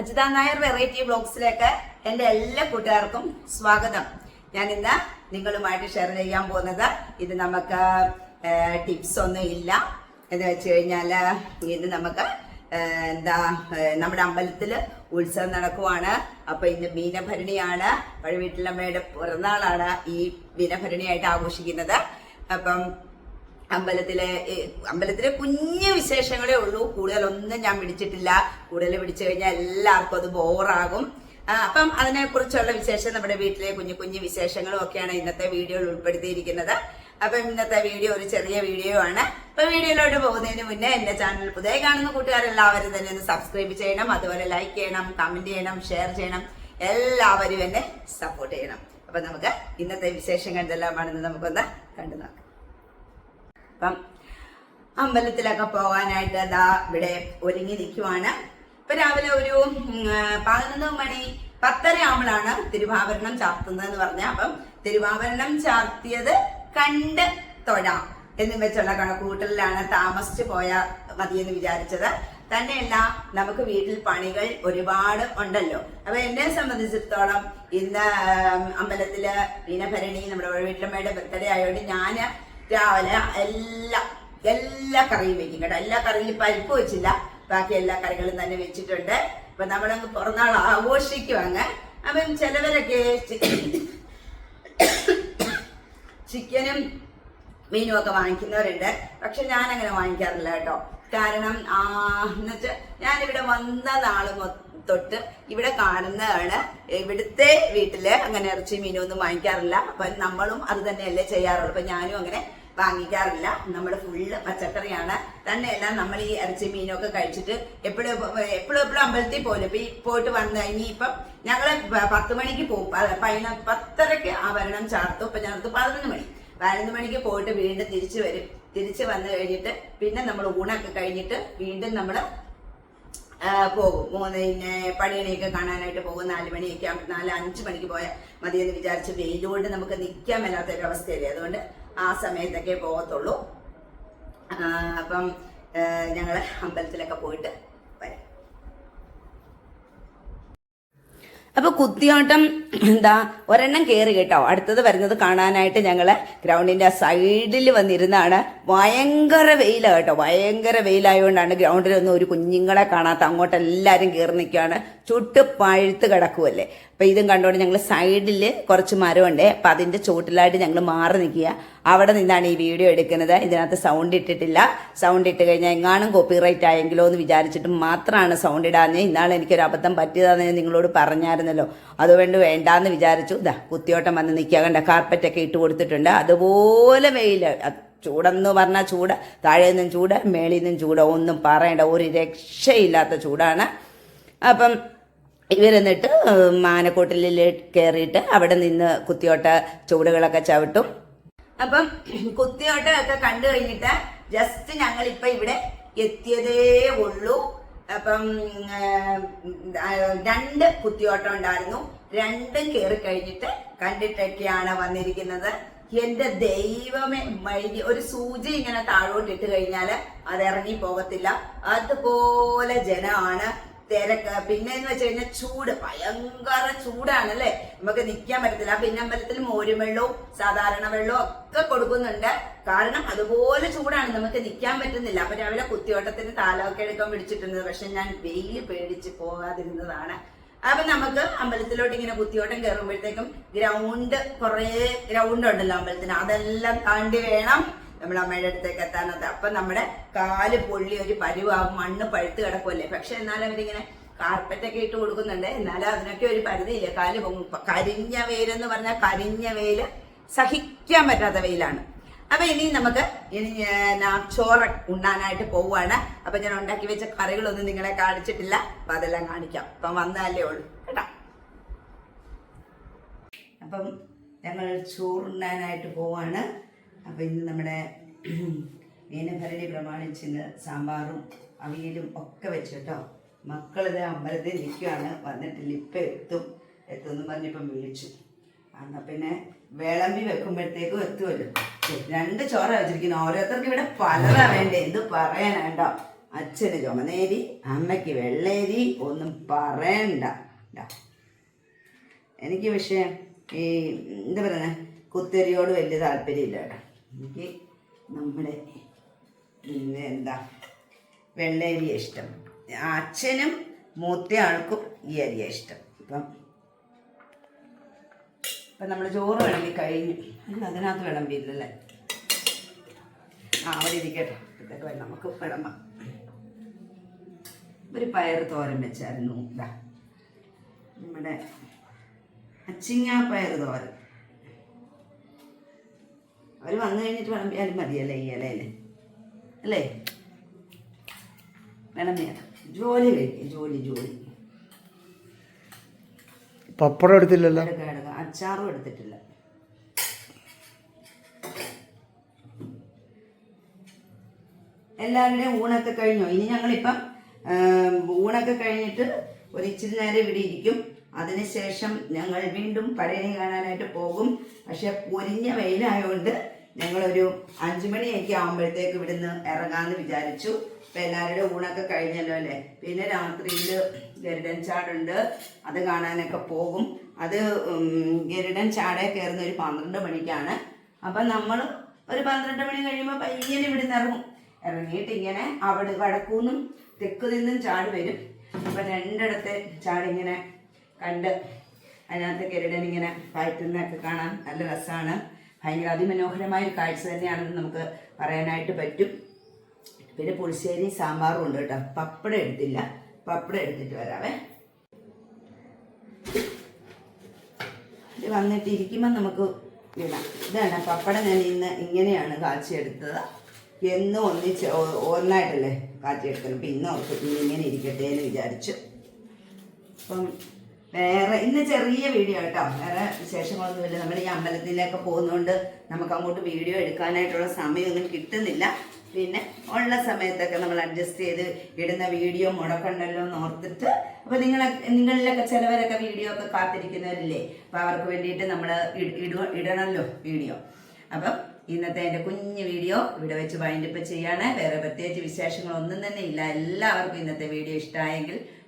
Ajitha Nair variety ബ്ലോഗ്സിലേക്ക് എന്റെ എല്ലാ കൂട്ടുകാർക്കും സ്വാഗതം. ഞാൻ ഇന്ന് നിങ്ങളുമായിട്ട് ഷെയർ ചെയ്യാൻ പോകുന്നത് ഇത് നമുക്ക് ടിപ്സ് ഒന്നും ഇല്ല. എന്ന് വെച്ച് കഴിഞ്ഞാൽ ഇന്ന് നമുക്ക് എന്താ നമ്മുടെ അമ്പലത്തിൽ ഉത്സവം നടക്കുവാണ്. അപ്പൊ ഇന്ന് മീനഭരണിയാണ്. പഴവീട്ടിലമ്മയുടെ പിറന്നാളാണ് ഈ മീനഭരണിയായിട്ട് ആഘോഷിക്കുന്നത്. അപ്പം അമ്പലത്തിലെ അമ്പലത്തിലെ കുഞ്ഞു വിശേഷങ്ങളേ ഉള്ളൂ. കൂടുതലൊന്നും ഞാൻ പിടിച്ചിട്ടില്ല കൂടുതൽ പിടിച്ചു കഴിഞ്ഞാൽ എല്ലാവർക്കും അത് ബോറാകും. അപ്പം അതിനെക്കുറിച്ചുള്ള വിശേഷം നമ്മുടെ വീട്ടിലെ കുഞ്ഞു കുഞ്ഞു വിശേഷങ്ങളും ഒക്കെയാണ് ഇന്നത്തെ വീഡിയോയിൽ ഉൾപ്പെടുത്തിയിരിക്കുന്നത്. അപ്പം ഇന്നത്തെ വീഡിയോ ഒരു ചെറിയ വീഡിയോ ആണ്. അപ്പൊ വീഡിയോയിലോട്ട് പോകുന്നതിന് മുന്നേ എന്റെ ചാനൽ പുതിയ കാണുന്ന കൂട്ടുകാരെല്ലാവരും തന്നെ ഒന്ന് സബ്സ്ക്രൈബ് ചെയ്യണം. അതുപോലെ ലൈക്ക് ചെയ്യണം കമന്റ് ചെയ്യണം ഷെയർ ചെയ്യണം. എല്ലാവരും എന്നെ സപ്പോർട്ട് ചെയ്യണം. അപ്പൊ നമുക്ക് ഇന്നത്തെ വിശേഷങ്ങൾ എന്തെല്ലാമാണെന്ന് നമുക്കൊന്ന് കണ്ടു നോക്കാം അപ്പം അമ്പലത്തിലൊക്കെ പോകാനായിട്ട് അതാ ഇവിടെ ഒരുങ്ങി നിൽക്കുവാണ്. ഇപ്പൊ രാവിലെ ഒരു പതിനൊന്ന് മണി പത്തര ആകുമ്പോഴാണ് തിരുവാഭരണം ചാർത്തുന്നത് എന്ന് പറഞ്ഞ അപ്പം തിരുവാഭരണം ചാർത്തിയത് കണ്ട് തൊഴാം എന്നും വെച്ചുള്ള കണക്കുകൂട്ടലിലാണ് താമസിച്ചു പോയ മതിയെന്ന് വിചാരിച്ചത്. തന്നെയല്ല നമുക്ക് വീട്ടിൽ പണികൾ ഒരുപാട് ഉണ്ടല്ലോ. അപ്പൊ എന്നെ സംബന്ധിച്ചിടത്തോളം ഇന്ന് അമ്പലത്തിൽ വീണഭരണി നമ്മുടെ വീട്ടിലമ്മയുടെ ബർത്ത്ഡേ ആയതുകൊണ്ട് ഞാൻ രാവിലെ എല്ലാ എല്ലാ കറിയും വെക്കും കേട്ടോ. എല്ലാ കറിയിലും പരിപ്പ് വെച്ചില്ല. ബാക്കി എല്ലാ കറികളും തന്നെ വെച്ചിട്ടുണ്ട്. അപ്പൊ നമ്മളങ്ങ് പിറന്നാൾ ആഘോഷിക്കും അങ്ങ് അപ്പം ചിലവരൊക്കെ ചിക്കനും മീനും ഒക്കെ വാങ്ങിക്കുന്നവരുണ്ട്. പക്ഷെ ഞാൻ അങ്ങനെ വാങ്ങിക്കാറില്ല കേട്ടോ. കാരണം എന്നുവെച്ചാൽ ഞാനിവിടെ വന്ന നാൾ തൊട്ട് ഇവിടെ കാണുന്നതാണ്. ഇവിടുത്തെ വീട്ടിൽ അങ്ങനെ ഇറച്ചി മീനും ഒന്നും വാങ്ങിക്കാറില്ല. അപ്പൊ നമ്മളും അത് തന്നെയല്ലേ ചെയ്യാറുള്ളൂ. അപ്പൊ ഞാനും അങ്ങനെ വാങ്ങിക്കാറില്ല. നമ്മൾ ഫുള്ള് പച്ചക്കറിയാണ്. തന്നെയല്ല നമ്മൾ ഈ ഇറച്ചി മീനൊക്കെ കഴിച്ചിട്ട് എപ്പോഴും എപ്പോഴും എപ്പോഴും അമ്പലത്തിൽ പോലും ഇപ്പൊ ഈ പോയിട്ട് വന്ന് ഇനിയിപ്പം ഞങ്ങൾ പ- പത്ത് മണിക്ക് പോകും പതിന പതിന പത്തരക്ക് ആഭരണം ചാർത്തും. ഇപ്പൊ ഞങ്ങൾക്ക് പതിനൊന്ന് മണി. പതിനൊന്ന് മണിക്ക് പോയിട്ട് വീണ്ടും തിരിച്ചു വരും. തിരിച്ചു വന്നു കഴിഞ്ഞിട്ട് പിന്നെ നമ്മൾ ഊണൊക്കെ കഴിഞ്ഞിട്ട് വീണ്ടും നമ്മൾ പോകും. മൂന്ന് പിന്നെ പണിയണിയൊക്കെ കാണാനായിട്ട് പോകും. നാല് മണിയൊക്കെ നാല് അഞ്ച് മണിക്ക് പോയാൽ മതിയെന്ന് വിചാരിച്ച് വെയിലുകൊണ്ട് നമുക്ക് നിൽക്കാൻ മേലാത്ത ഒരു അവസ്ഥയല്ലേ അതുകൊണ്ട് ആ സമയത്തൊക്കെ പോകത്തുള്ളൂ. അപ്പം ഞങ്ങൾ അമ്പലത്തിലൊക്കെ പോയിട്ട് അപ്പൊ കുത്തിയോട്ടം എന്താ ഒരെണ്ണം കയറി കേട്ടോ. അടുത്തത് വരുന്നത് കാണാനായിട്ട് ഞങ്ങൾ ഗ്രൗണ്ടിന്റെ സൈഡിൽ വന്നിരുന്നാണ്. ഭയങ്കര വെയില കേട്ടോ. ഭയങ്കര വെയിലായതുകൊണ്ടാണ് ഗ്രൗണ്ടിലൊന്നും ഒരു കുഞ്ഞുങ്ങളെ കാണാത്ത അങ്ങോട്ട് എല്ലാവരും കയറി നിൽക്കുകയാണ് ചുട്ട് പഴുത്ത് കിടക്കുമല്ലേ അപ്പൊ ഇതും കണ്ടുകൊണ്ട് ഞങ്ങൾ സൈഡിൽ കുറച്ച് മരമുണ്ട് അപ്പൊ അതിന്റെ ചുവട്ടിലായിട്ട് ഞങ്ങൾ മാറി നിൽക്കുക. അവിടെ നിന്നാണ് ഈ വീഡിയോ എടുക്കുന്നത്. ഇതിനകത്ത് സൗണ്ട് ഇട്ടിട്ടില്ല. സൗണ്ട് ഇട്ട് കഴിഞ്ഞാൽ എങ്ങാനും കോപ്പിറൈറ്റ് ആയെങ്കിലോ എന്ന് വിചാരിച്ചിട്ട് മാത്രമാണ് സൗണ്ട് ഇടാന്ന് ഇന്നാൾ എനിക്കൊരു അബദ്ധം പറ്റിയതാണെന്ന് ഞാൻ നിങ്ങളോട് പറഞ്ഞായിരുന്നല്ലോ. അതുകൊണ്ട് വേണ്ടാന്ന് വിചാരിച്ചു. ഇതാ കുത്തിയോട്ടം വന്ന് നിൽക്കുക. കണ്ട കാർപ്പറ്റൊക്കെ ഇട്ട് കൊടുത്തിട്ടുണ്ട്. അതുപോലെ വെയിൽ ചൂടെന്ന് പറഞ്ഞാൽ ചൂട്. താഴെ നിന്നും ചൂട്. മേളിൽ നിന്നും ചൂട്. ഒന്നും പറയണ്ട. ഒരു രക്ഷയില്ലാത്ത ചൂടാണ്. അപ്പം ഇവരെന്നിട്ട് മാനക്കോട്ടിൽ കയറിയിട്ട് അവിടെ നിന്ന് കുത്തിയോട്ട ചുവടുകളൊക്കെ ചവിട്ടും. അപ്പം കുത്തിയോട്ടം ഒക്കെ കണ്ടു കഴിഞ്ഞിട്ട് ജസ്റ്റ് ഞങ്ങൾ ഇപ്പൊ ഇവിടെ എത്തിയതേ ഉള്ളൂ. അപ്പം രണ്ട് കുത്തിയോട്ടം ഉണ്ടായിരുന്നു. രണ്ടും കയറി കഴിഞ്ഞിട്ട് കണ്ടിട്ടൊക്കെയാണ് വന്നിരിക്കുന്നത്. എന്റെ ദൈവമേ ഒരു സൂചി ഇങ്ങനെ താഴോട്ട് ഇട്ട് കഴിഞ്ഞാൽ അത് ഇറങ്ങി പോകത്തില്ല. അതുപോലെ ജനമാണ്. തിരക്ക്. പിന്നെ എന്ന് വെച്ച് കഴിഞ്ഞാൽ ചൂട്. ഭയങ്കര ചൂടാണ് അല്ലേ നമുക്ക് നിൽക്കാൻ പറ്റത്തില്ല. പിന്നെ അമ്പലത്തിൽ മോരും വെള്ളവും സാധാരണ വെള്ളവും ഒക്കെ കൊടുക്കുന്നുണ്ട്. കാരണം അതുപോലെ ചൂടാണ്. നമുക്ക് നിൽക്കാൻ പറ്റുന്നില്ല. അപ്പൊ രാവിലെ കുത്തിയോട്ടത്തിന് താലമൊക്കെ എടുക്കാൻ പിടിച്ചിട്ടുണ്ട് പക്ഷെ ഞാൻ വെയിൽ പേടിച്ച് പോകാതിരുന്നതാണ് അപ്പൊ നമുക്ക് അമ്പലത്തിലോട്ട് ഇങ്ങനെ കുത്തിയോട്ടം കയറുമ്പോഴത്തേക്കും ഗ്രൗണ്ട് കുറേ ഗ്രൗണ്ട് ഉണ്ടല്ലോ അമ്പലത്തിന്. അതെല്ലാം താണ്ടി വേണം. നമ്മൾ അമ്മയുടെ അടുത്തേക്ക് എത്താനത്തെ അപ്പൊ നമ്മുടെ കാൽ പൊള്ളി ഒരു പരുവാകും മണ്ണ് പഴുത്ത് കിടക്കുമല്ലേ പക്ഷെ എന്നാലും അവരിങ്ങനെ കാർപ്പറ്റൊക്കെ ഇട്ട് കൊടുക്കുന്നുണ്ട്. എന്നാലും അതിനൊക്കെ ഒരു പരിധിയില്ല. കാൽ പൊങ്ങും കരിഞ്ഞ വെയിലെന്ന് പറഞ്ഞാൽ കരിഞ്ഞ വെയിൽ സഹിക്കാൻ പറ്റാത്ത വെയിലാണ്. അപ്പൊ ഇനി നമുക്ക് ഇനി ചോറ് ഉണ്ണാനായിട്ട് പോവുകയാണ്. അപ്പൊ ഞാൻ ഉണ്ടാക്കി വെച്ച കറികളൊന്നും നിങ്ങളെ കാണിച്ചിട്ടില്ല. അപ്പൊ അതെല്ലാം കാണിക്കാം. അപ്പൊ വന്നാലേ ഉള്ളൂ. കേട്ടാ? അപ്പം ഞങ്ങൾ ചോറുണ്ണാനായിട്ട് പോവാണ് അപ്പം ഇന്ന് നമ്മുടെ മീനഭരണി പ്രമാണിച്ച് ഇന്ന് സാമ്പാറും അവിയലും ഒക്കെ വെച്ചു കേട്ടോ. മക്കളിത് അമ്പലത്തിൽ നിൽക്കുകയാണ് വന്നിട്ടില്ല. ഇപ്പം എത്തും. എത്തുമെന്ന് പറഞ്ഞിപ്പം വിളിച്ചു. എന്നാൽ പിന്നെ വിളമ്പി വെക്കുമ്പോഴത്തേക്കും എത്തുമല്ലോ രണ്ട് ചോറ വെച്ചിരിക്കുന്നു. ഓരോരുത്തർക്കും ഇവിടെ പലതാ വേണ്ടേ? എന്ത് പറയാനാട്ടോ അച്ഛന് ചുമനേരി അമ്മയ്ക്ക് വെള്ളേരി ഒന്നും പറയണ്ട. എനിക്ക് പക്ഷേ ഈ എന്താ പറയുന്നത് കുത്തരിയോട് വലിയ താല്പര്യമില്ല കേട്ടോ. എനിക്ക് നമ്മുടെ പിന്നെ എന്താ വെള്ളേരിയ ഇഷ്ടം. അച്ഛനും മൂത്ത ആൾക്കും ഈ അരിയ ഇഷ്ടം. ഇപ്പം ഇപ്പം നമ്മൾ ചോറ് വിളമ്പി കഴിഞ്ഞു. അതിനകത്ത് വിളമ്പിയില്ലല്ലേ? ആ അവിടെ ഇരിക്കട്ടെ. ഇതൊക്കെ നമുക്ക് വിളമ്പാം. ഒരു പയർ തോരൻ വെച്ചായിരുന്നു. നമ്മുടെ അച്ചിങ്ങാ പയർ തോരൻ. അവർ വന്നു കഴിഞ്ഞിട്ട് വിളമ്പിയാലും മതിയല്ലേ ഈ ഇലയിൽ? അല്ലേ? വിളമ്പിയാൽ ജോലി കഴിക്കും ജോലി ജോലി. പപ്പടം എടുത്തില്ലല്ലോ? അച്ചാറും എടുത്തിട്ടില്ല. എല്ലാവരുടെയും ഊണൊക്കെ കഴിഞ്ഞോ? ഇനി ഞങ്ങളിപ്പം ഊണൊക്കെ കഴിഞ്ഞിട്ട് ഒരു ഇച്ചിരി നേരം ഇവിടെ ഇരിക്കും. അതിനുശേഷം ഞങ്ങൾ വീണ്ടും പഴയ കാണാനായിട്ട് പോകും. പക്ഷെ പൊരിഞ്ഞ വെയിലായതുകൊണ്ട് ഞങ്ങളൊരു അഞ്ചു മണിയൊക്കെ ആകുമ്പോഴത്തേക്ക് ഇവിടുന്ന് ഇറങ്ങാമെന്ന് വിചാരിച്ചു. ഇപ്പം എല്ലാവരുടെ ഊണൊക്കെ കഴിഞ്ഞല്ലോ അല്ലേ? പിന്നെ രാത്രിയിൽ ഗരുഡൻ ചാടുണ്ട്. അത് കാണാനൊക്കെ പോകും. അത് ഗരുഡൻ ചാടേ കയറുന്ന ഒരു പന്ത്രണ്ട് മണിക്കാണ്. അപ്പം നമ്മൾ ഒരു പന്ത്രണ്ട് മണി കഴിയുമ്പോൾ പയ്യനെ ഇവിടുന്ന് ഇറങ്ങും. ഇറങ്ങിയിട്ട് ഇങ്ങനെ അവിടെ വടക്കൂന്നും തെക്കു നിന്നും ചാട് വരും. അപ്പം രണ്ടിടത്തെ ചാടിങ്ങനെ കണ്ട് അതിനകത്ത് ഗരുഡൻ ഇങ്ങനെ കയറ്റുന്നതൊക്കെ കാണാൻ നല്ല രസമാണ്. ഭയങ്കര അതിമനോഹരമായ ഒരു കാഴ്ച തന്നെയാണെന്ന് നമുക്ക് പറയാനായിട്ട് പറ്റും. പിന്നെ പുളിശ്ശേരി സാമ്പാറും ഉണ്ട് കേട്ടോ. പപ്പടം എടുത്തില്ല. പപ്പടം എടുത്തിട്ട് വരാവേ. ഇത് വന്നിട്ട് ഇരിക്കുമ്പോൾ നമുക്ക് ഇടാം. ഇതാണ് പപ്പടം ഞാൻ ഇന്ന് ഇങ്ങനെയാണ് കാച്ചിയെടുത്തത്. എന്നും ഒന്നിച്ച് ഒന്നായിട്ടല്ലേ കാച്ചിയെടുത്തത് അപ്പം ഇന്ന് ഇങ്ങനെ ഇരിക്കട്ടെ എന്ന് വിചാരിച്ചു. അപ്പം വേറെ ഇന്ന് ചെറിയ വീഡിയോ കേട്ടോ വേറെ വിശേഷങ്ങളൊന്നുമില്ല നമ്മൾ ഈ അമ്പലത്തിലേക്ക് പോകുന്നതുകൊണ്ട് നമുക്ക് അങ്ങോട്ട് വീഡിയോ എടുക്കാനായിട്ടുള്ള സമയമൊന്നും കിട്ടുന്നില്ല. പിന്നെ ഉള്ള സമയത്തൊക്കെ നമ്മൾ അഡ്ജസ്റ്റ് ചെയ്ത് ഇടുന്ന വീഡിയോ മുടക്കണ്ടല്ലോ എന്ന് ഓർത്തിട്ട് അപ്പോൾ നിങ്ങളെ നിങ്ങളിലൊക്കെ ചിലവരൊക്കെ വീഡിയോ ഒക്കെ കാത്തിരിക്കുന്നവരില്ലേ? അപ്പോൾ അവർക്ക് വേണ്ടിയിട്ട് നമ്മൾ ഇടണമല്ലോ വീഡിയോ. അപ്പം ഇന്നത്തെ എന്റെ കുഞ്ഞ് വീഡിയോ ഇവിടെ വെച്ച് വൈൻഡപ്പ് ചെയ്യാണ്. വേറെ പ്രത്യേകിച്ച് വിശേഷങ്ങളൊന്നും തന്നെ ഇല്ല. എല്ലാവർക്കും ഇന്നത്തെ വീഡിയോ ഇഷ്ടമായെങ്കിൽ